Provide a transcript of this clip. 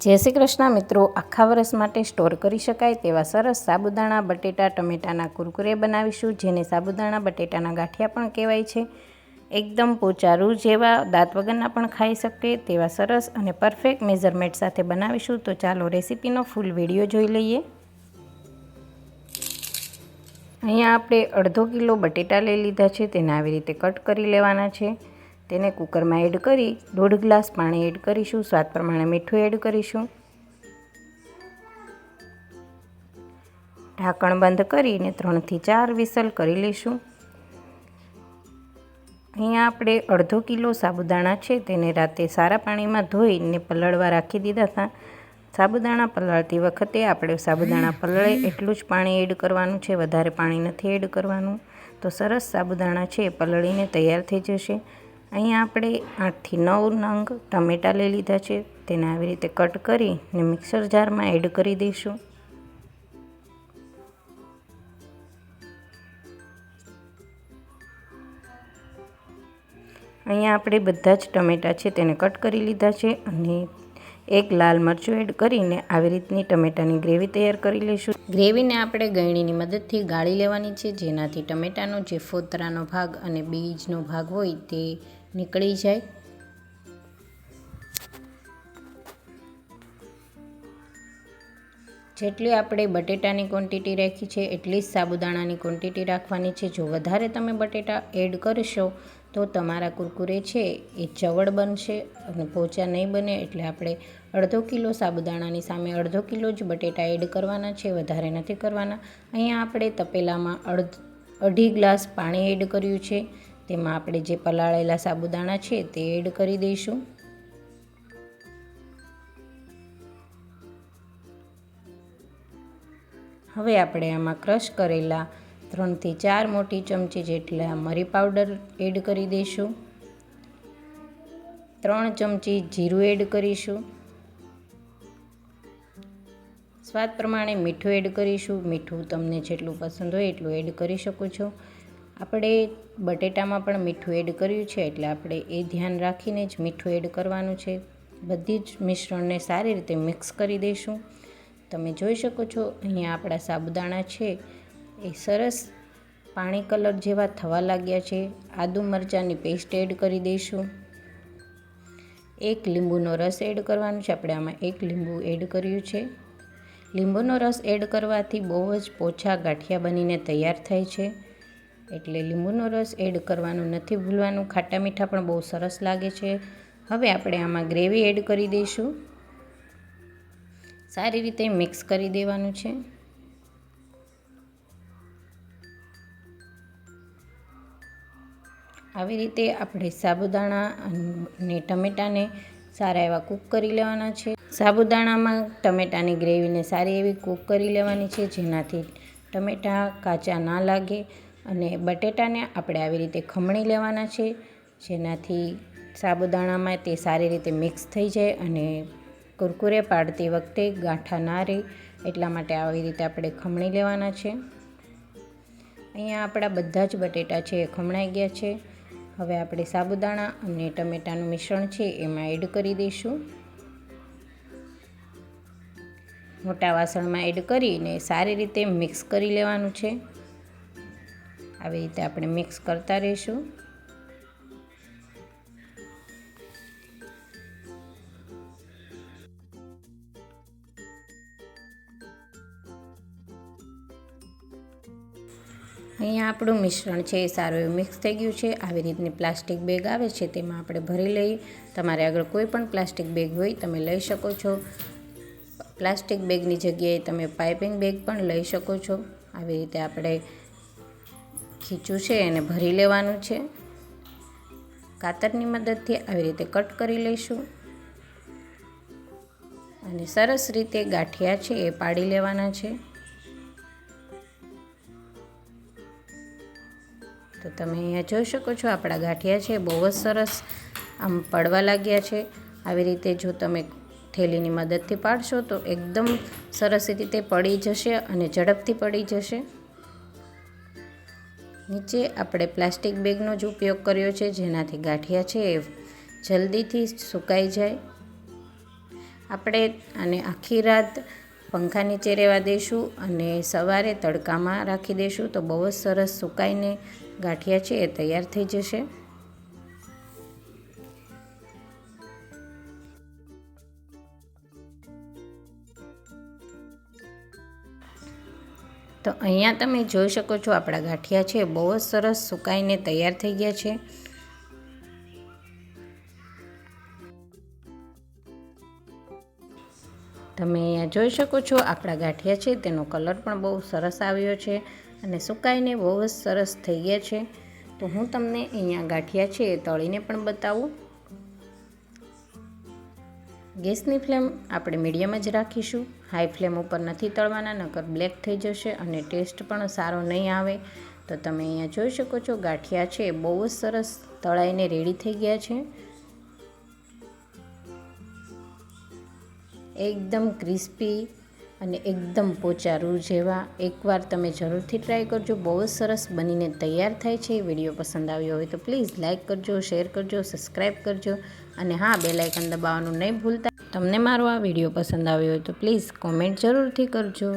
જય શ્રી કૃષ્ણ મિત્રો, આખા વર્ષ માટે સ્ટોર કરી શકાય તેવા સરસ સાબુદાણા, બટેટા, ટમેટાના કુરકુરે બનાવીશું, જેને સાબુદાણા, બટેટાના ગાંઠિયા પણ કહેવાય છે. એકદમ પોચારું જેવા દાંત વગરના પણ ખાઈ શકે તેવા સરસ અને પરફેક્ટ મેઝરમેન્ટ સાથે બનાવીશું. તો ચાલો રેસીપીનો ફૂલ વીડિયો જોઈ લઈએ. અહીંયા આપણે અડધો કિલો બટેટા લઈ લીધા છે, તેને આવી રીતે કટ કરી લેવાના છે. તેને કુકરમાં એડ કરી દોઢ ગ્લાસ પાણી એડ કરીશું. સ્વાદ પ્રમાણે મીઠું એડ કરીશું. ઢાંકણ બંધ કરીને ત્રણથી ચાર વિસલ કરી લઈશું અહીંયા આપણે અડધો કિલો સાબુદાણા છે, તેને રાતે સારા પાણીમાં ધોઈને પલળવા રાખી દીધા હતા. સાબુદાણા પલાળતી વખતે આપણે સાબુદાણા પલળે એટલું જ પાણી એડ કરવાનું છે, વધારે પાણી નથી એડ કરવાનું. તો સરસ સાબુદાણા છે, પલળીને તૈયાર થઈ જશે. અહીંયા આપણે આઠથી નવ નંગ ટમેટાં લઈ લીધા છે. તેને આવી રીતે કટ કરી ને મિક્સર જારમાં એડ કરી દઈશું. અહીંયા આપણે બધા જ ટમેટાં છે તેને કટ કરી લીધા છે અને એક લાલ મરચું એડ કરીને આવી રીતની ટમેટાની ગ્રેવી તૈયાર કરી લઈશું. ગ્રેવીને આપણે ગળણીની મદદથી ગાળી લેવાની છે. જેનાથી ટમેટાનો જે ફોતરાનો ભાગ અને બીજનો ભાગ હોય તે નીકળી જાય. જેટલી આપણે બટેટાની ક્વોન્ટિટી રાખી છે, એટલી જ સાબુદાણાની ક્વોન્ટિટી રાખવાની છે. જો વધારે તમે બટેટા એડ કરશો, તો તમારા કુરકુરે છે એ ચવળ બનશે અને પોચા નહીં બને. એટલે આપણે અડધો કિલો સાબુદાણાની સામે અડધો કિલો જ બટેટા એડ કરવાના છે, વધારે નથી કરવાના. અહીંયા આપણે તપેલામાં અડધ અઢી ગ્લાસ પાણી એડ કર્યું છે. તેમાં આપણે જે પલાળેલા સાબુદાણા છે તે એડ કરી દઈશું. હવે આપણે આમાં ક્રશ કરેલા ત્રણથી ચાર મોટી ચમચી જેટલા મરી પાવડર એડ કરી દઈશું. ત્રણ ચમચી જીરું એડ કરીશું. સ્વાદ પ્રમાણે મીઠું એડ કરીશું. મીઠું તમને જેટલું પસંદ હોય એટલું એડ કરી શકો છો. આપણે બટેટામાં પણ મીઠું એડ કર્યું છે, એટલે આપણે એ ધ્યાન રાખીને જ મીઠું એડ કરવાનું છે. બધી જ મિશ્રણને સારી રીતે મિક્સ કરી દઈશું. તમે જોઈ શકો છો, અહીંયા આપણા સાબુદાણા છે. એ સરસ પાણી કલર જેવા થવા લાગ્યા છે. આદુ મરચાંની પેસ્ટ એડ કરી દઈશું. એક લીંબુનો રસ એડ કરવાનો છે, આપણે આમાં એક લીંબુ એડ કર્યું છે. લીંબુનો રસ એડ કરવાથી બહુ જ પોછા ગાંઠિયા બનીને તૈયાર થાય છે. એટલે લીંબુનો રસ એડ કરવાનું નથી ભૂલવાનું. ખાટા મીઠા પણ બહુ સરસ લાગે છે. હવે આપણે આમાં ગ્રેવી એડ કરી દઈશું. સારી રીતે મિક્સ કરી દેવાનું છે. આવી રીતે આપણે સાબુદાણા અને ટમેટાને સારા એવા કૂક કરી લેવાના છે. સાબુદાણામાં ટમેટાની ગ્રેવીને સારી એવી કૂક કરી લેવાની છે જેનાથી ટમેટાં કાચા ના લાગે. અને બટેટાને આપણે આવી રીતે ખમણી લેવાના છે. જેનાથી સાબુદાણામાં તે સારી રીતે મિક્સ થઈ જાય અને કુરકુરે પાડતી વખતે ગાંઠા ના રહે, એટલા માટે આવી રીતે આપણે ખમણી લેવાના છે. અહીંયા આપણા બધા જ બટેટા છે એ ખમણાઈ ગયા છે. હવે આપણે સાબુદાણા અને ટમેટાનું મિશ્રણ છે એમાં એડ કરી દઈશું. મોટા વાસણમાં એડ કરીને સારી રીતે મિક્સ કરી લેવાનું છે. આવી રીતે આપણે મિક્સ કરતા રહીશું. અહીંયા આપણું મિશ્રણ છે એ સારું એવું મિક્સ થઈ ગયું છે. આવી રીતની પ્લાસ્ટિક બેગ આવે છે તેમાં આપણે ભરી લઈએ તમારે આગળ કોઈ પણ પ્લાસ્ટિક બેગ હોય તમે લઈ શકો છો. પ્લાસ્ટિક બેગની જગ્યાએ તમે પાઇપિંગ બેગ પણ લઈ શકો છો. આવી રીતે આપણે ખીચું છે એને ભરી લેવાનું છે. કાતરની મદદથી આવી રીતે કટ કરી લઈશું. અને સરસ રીતે ગાંઠિયા છે એ પાડી લેવાના છે. તો તમે અહીંયા જોઈ શકો છો આપણા ગાંઠિયા છે, બહુ જ સરસ આમ પડવા લાગ્યા છે. આવી રીતે જો તમે થેલીની મદદથી પાડશો તો એકદમ સરસ રીતે પડી જશે અને ઝડપથી પડી જશે. નીચે આપણે પ્લાસ્ટિક બેગનો જ ઉપયોગ કર્યો છે, જેનાથી ગાંઠિયા છે એ જલ્દીથી સુકાઈ જાય. આપણે આને આખી રાત પંખા નીચે રહેવા દઈશું અને સવારે તડકામાં રાખી દઈશું. તો બહુ જ સરસ સુકાઈને ગાંઠિયા છે એ તૈયાર થઈ જશે. તો અહીંયા તમે જોઈ શકો છો આપણા ગાંઠિયા છે, બહુ જ સરસ સુકાઈને તૈયાર થઈ ગયા છે. તમે અહીંયા જોઈ શકો છો આપણા ગાંઠિયા છે, તેનો કલર પણ બહુ સરસ આવ્યો છે અને સુકાઈને બહુ જ સરસ થઈ ગયા છે. તો હું તમને અહીંયા ગાંઠિયા છે એ તળીને પણ બતાવું. ગેસની ફ્લેમ આપણે મીડિયમ જ રાખીશું. હાઈ ફ્લેમ ઉપર નથી તળવાના, નકર બ્લેક થઈ જશે અને ટેસ્ટ પણ સારો નહીં આવે. તો તમે અહીંયા જોઈ શકો છો, ગાંઠિયા છે, બહુ જ સરસ તળાઈને રેડી થઈ ગયા છે. એકદમ ક્રિસ્પી અને એકદમ પોચારું જેવા એકવાર તમે જરૂરથી ટ્રાય કરજો. બહુ જ સરસ બનીને તૈયાર થાય છે. વીડિયો પસંદ આવ્યો હોય તો પ્લીઝ લાઇક કરજો શેર કરજો સબસ્ક્રાઈબ કરજો અને હા બે લાઇકન દબાવવાનું નહીં ભૂલતા. તમને મારો આ વીડિયો પસંદ આવ્યો હોય તો પ્લીઝ કોમેન્ટ જરૂરથી કરજો.